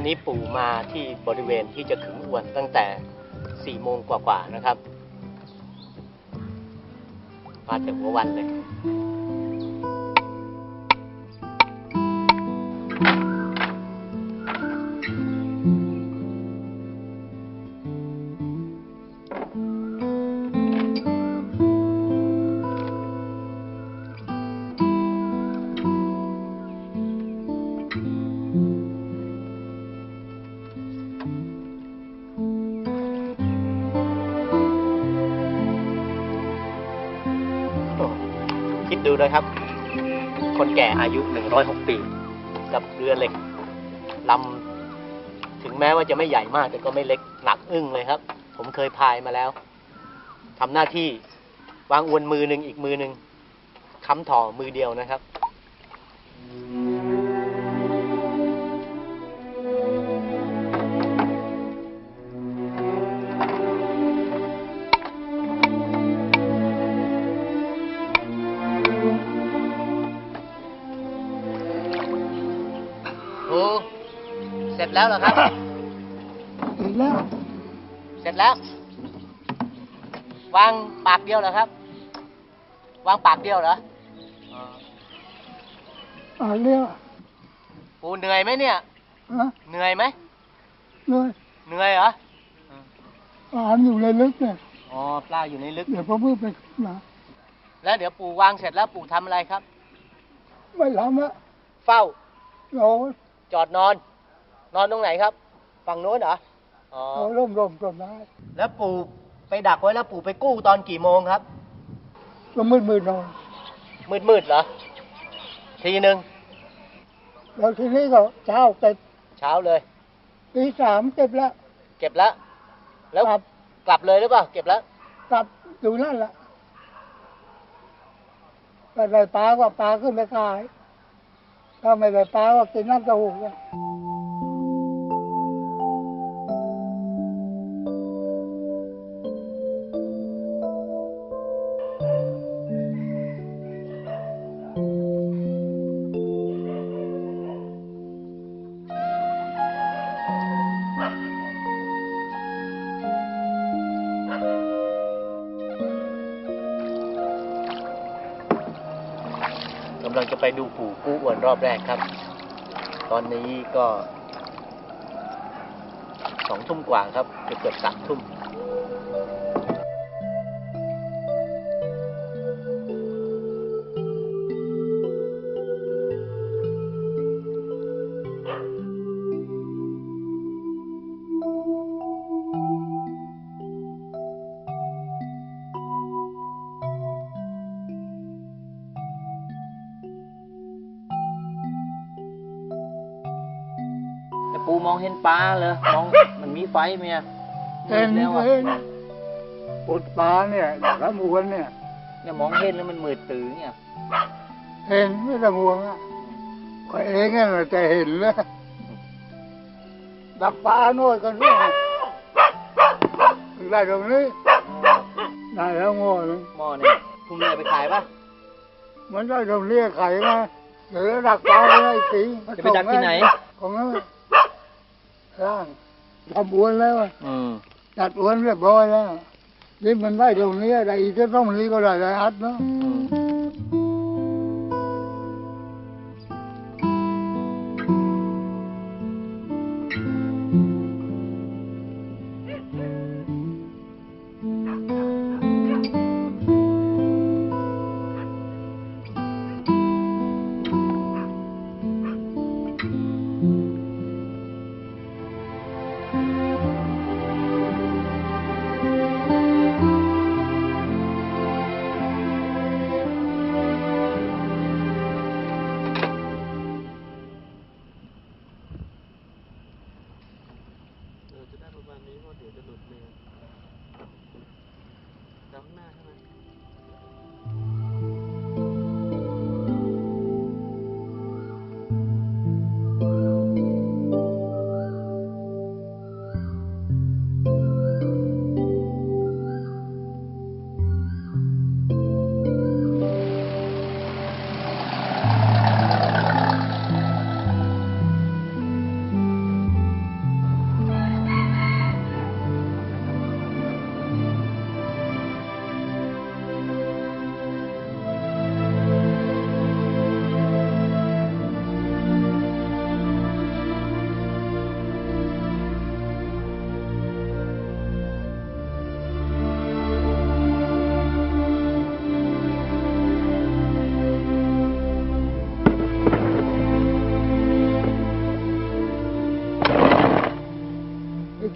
ันนี้ปู่มาที่บริเวณที่จะขึงอวนตั้งแต่สี่โมงกว่าๆนะครับ มาแต่หัววันเลย ดดูนะครับ คนแก่อายุ 106 ปี กับเรือเหล็กลำถึงแม้ว่าจะไม่ใหญ่มาก แต่ก็ไม่เล็กหนักอึ้งเลยครับ ผมเคยพายมาแล้วทำหน้าที่วางอวนมือหนึ่งอีกมือหนึ่งค้ำถ่อมือเดียวนะครับโสร็จแล้วเหรอครับเห็นแล้ว เสร็จแล้ว วางปากเดียวเหรอครับ วางปากเดียวเหรออ๋ออ่าเรียกปูเหนื่อยไหมเนี่ยฮะเหนื่อยไหม เลยเหนื่อยเหรอปลาอยู่ในลึกเนี่ย อ๋อ ปลาอยู่ในลึก เดี๋ยวพ่อเพิ่งไปนะแล้วเดี๋ยวปู่วางเสร็จแล้วปู่ทำอะไรครับ ไม่ทำละเฝ้า เราจอดนอน นอนตรงไหนครับ ฝั่งโน้นเหรอ อ๋อเราร่มร่มต้นไม้แล้วปู่ไปดักไว้แล้วปู่ไปกู้ตอนกี่โมงครับ ก็มืดมืดนอน มืดมืดๆเหรอ ทีหนึ่งแล้วทีนี้ก็เช้าเก็บเช้าเลย ตีสามเก็บแล้วเก็บแล้วแล้วกลับกลับเลยหรือเปล่า เก็บแล้วกลับอยู่นั่นแหละถ้าได้ปลาก็ปลาขึ้นไปขาย ถ้าไม่ได้ปลาก็กินน้ำเต้าหู้ ลังจะไปดูปู่กู้อวนรอบแรกครับ ตอนนี้ก็สองทุ่มกว่าครับเกือบเกือบสามทุ่ม แต่ปูมองเห็นปลาเลยมองมันมีไฟไหมอะเห็นแล้วอะเห็นปุดปลาเนี่ยแล้วมวนเนี่ยเนี่ยมองเห็นแล้วมันมืดตื้อเนี่ยเห็นไม่ต้องห่วงอะก็เองนั่นแหละจะเห็นเลยดักปลาโน่นกันด้วยถึงได้ตรงนี้ได้แล้วโง่เลยหม้อเนี่ยพรุ่งนี้เอาไปขายปะมันได้ตรงนี้ไข่มาเดี๋ยวดักปลาไม่ได้สีจะไปดักที่ไหนของนั้น ร่างทำอวนแล้วอะอืมจัดอวนเรียบร้อยแล้วนี่มันได้ตรงนี้อะไรอีกก็ต้องนี้ก็ได้ได้อัดเนาะ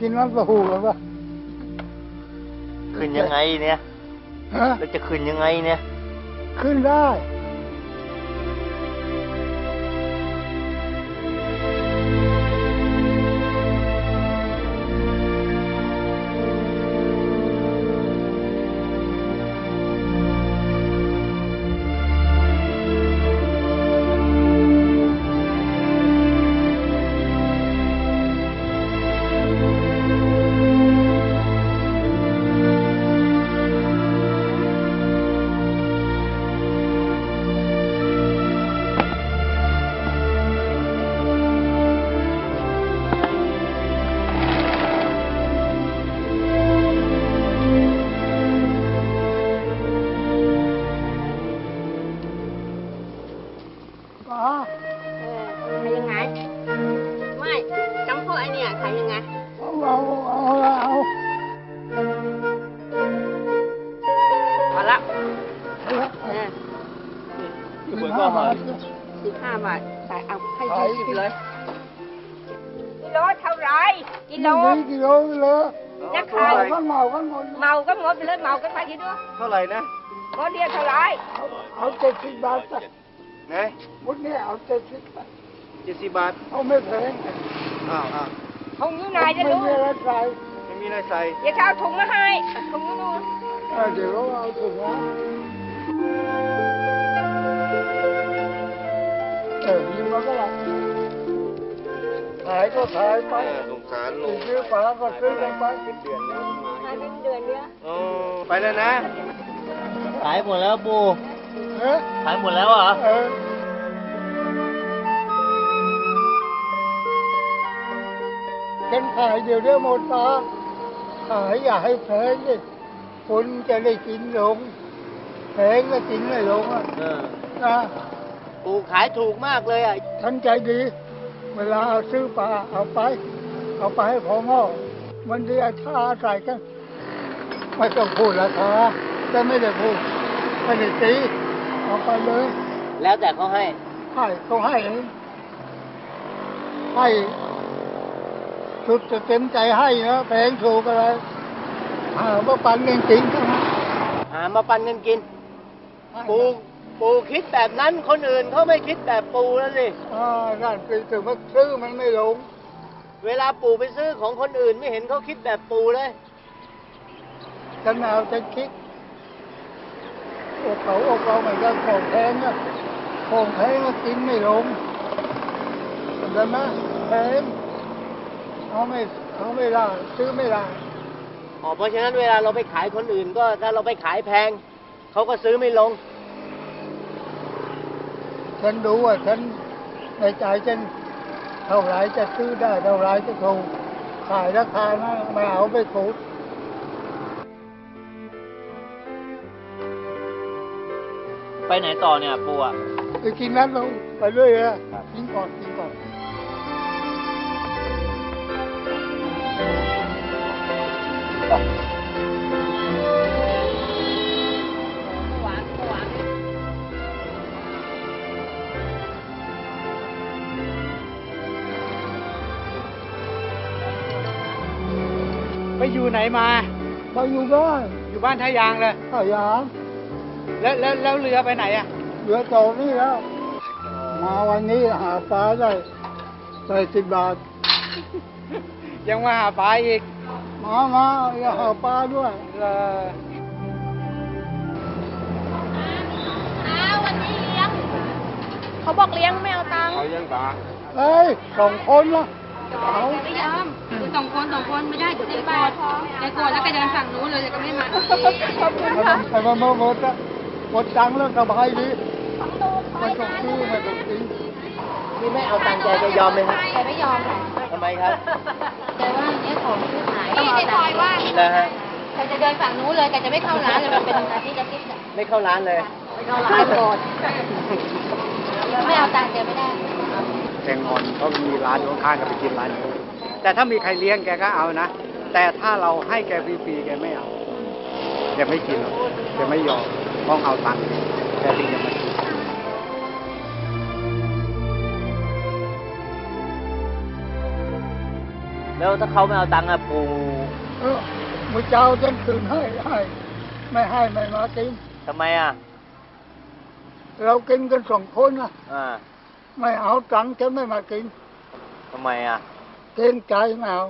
กินน้ำเต้าหู้หรือเปล่าขึ้นยังไงเนี่ยฮะแล้วจะขึ้นยังไงเนี่ย ขึ้นได้ บห้าบาทขายเอาให้ขายยี่สิบเลย กิโลเท่าไหรกิโลนี่กิโลเลยจะเมาขายกันเมากันหมดเมาก็หมดไปเลยเมากันไปทีเดียวเท่าไหร่นะหมดเดียวเท่าไหรเอาเอาเจ็ดสิบบาทจ้ะไงมุดเนี่ยเอาเจ็ดสิบบาทเจ็ดสิบบาทเอาไม่แพงอ้าวอ้าวคงอยู่ไหนจะไม่รู้มีอะไรใส่ไม่มีอะไรใส่เดี๋ยวจะเอาถุงมาให้ถุงอยู่นู่นเออเดี๋ยวเราเอาถุงนะ มาก็ได้ขายก็ขายไปสงสารลุงซื้อปลาก็ซื้อกันไปเดือนแล้วขายเป็นเดือนเนี้ยโอ้ไปแล้วนะ ขายหมดแล้วปูเออขายหมดแล้วเหรอเออฉันขายเดี๋ยวเดียวหมดปลาขายอย่าให้แพงดิคนจะได้กินลงแพงก็กินไม่ลงอะเออนะ ปูขายถูกมากเลยอะฉันใจดี เวลาเอาซื้อปลาเอาไป เอาไปให้พอหม้อมันดีอาชาใส่กันไม่ต้องพูดราคาแต่ไม่ได้พูดไม่ได้ตีเอาไปเลยแล้วแต่เขาให้ ให้เขาให้เองให้สุดจะเต็มใจให้นะแพงถูกอะไรหาว่าปันเงินจริงๆทั้งนั้นหามาปันเงินกิน ปู ปูคิดแบบนั้นคนอื่นเขาไม่คิดแบบปูแล้วสิอ่านั่นคือถึงว่าซื้อมันไม่ลง เวลาปูไปซื้อของคนอื่นไม่เห็นเขาคิดแบบปูเลย ฉันเอาฉันคิดอกเขาอกเราเหมือนกันของแพงอะของแพงก็กินไม่ลงเข้าใจไหมแพงเขาไม่เขาไม่ได้ซื้อไม่ได้อ๋อเพราะฉะนั้นเวลาเราไปขายคนอื่นก็ถ้าเราไปขายแพงเขาก็ซื้อไม่ลง ฉันดูว่าฉันในใจฉันเท่าไหรจะซื้อได้เท่าไหรจะถูกขายราคานะไม่เอาไปถูกไปไหนต่อเนี่ยปูอะไปกินนั้นลงไปเรื่อยอะกินก่อนกินก่อน อยู่ไหนมาไปอยู่บ้านอยู่บ้านท่ายางเลยข้าวยามแล้วแล้วแล้วเรือไปไหนอะเหลือต่อนี่แล้ว มาวันนี้หาปลาได้ได้สิบบาท ยังมาหาปลาอีก มามาอย่าหาปลาด้วยเอออ้าววันนี้เลี้ยง เขาบอกเลี้ยงไม่เอาตังค์เอายังปลาเฮ้ยสองคนละเอาไม่ยอมคือ สองคนสองคนไม่ได้เดี๋ยวจะโกรธจะโกรธแล้วก็เดินฝั่งนู้นเลยจะไม่มาขอบคุณค่ะไปมาหมดอะหมดตังค์แล้วสบายดีไม่ต้องซื้อไม่ต้องกินนี่ไม่เอาตังค์แกจะยอมไหมครับแกไม่ยอมค่ะทำไมครับแต่ว่าเนี้ยของซื้อขายนี่ในซอยว่านะฮะแกจะเดินฝั่งนู้นเลยแกจะไม่เข้าร้านเลยมันเป็นอาทิตย์อาทิตย์อะไม่เข้าร้านเลยไม่เข้าร้านโกรธไม่เอาตังค์แกไม่ได้แตงอนเขามีร้านข้างๆก็ไปกินร้านนี้ แต่ถ้ามีใครเลี้ยงแกก็เอานะ แต่ถ้าเราให้แกฟรีๆแกไม่เอาแกไม่กินหรอกแกไม่ยอมต้องเอาตังค์แกถึงจะมากินแแล้วถ้าเขาไม่เอาตังค์อะปู่เออมือเจ้าฉันคืนให้ให้ไม่ให้ไม่มากินทำไมอะเรากินกันสองคนนะอ่าไม่เอาตังค์ฉันไม่มากินทำไมอะ เกรงใจไม่เอา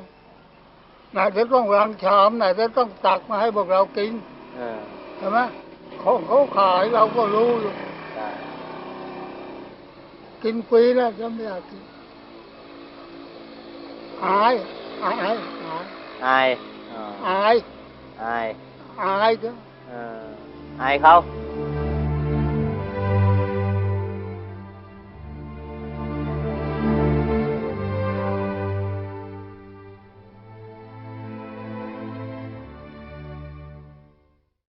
ไหนจะต้องล้างชามไหนจะต้องตักมาให้พวกเรากินเออใช่ไหมของเขาขายเราก็รู้อยู่ได้กินฟรีแล้วฉันไม่อยากกินอายอายอายอายอ่าอายอายอายก็เอออายเขาอ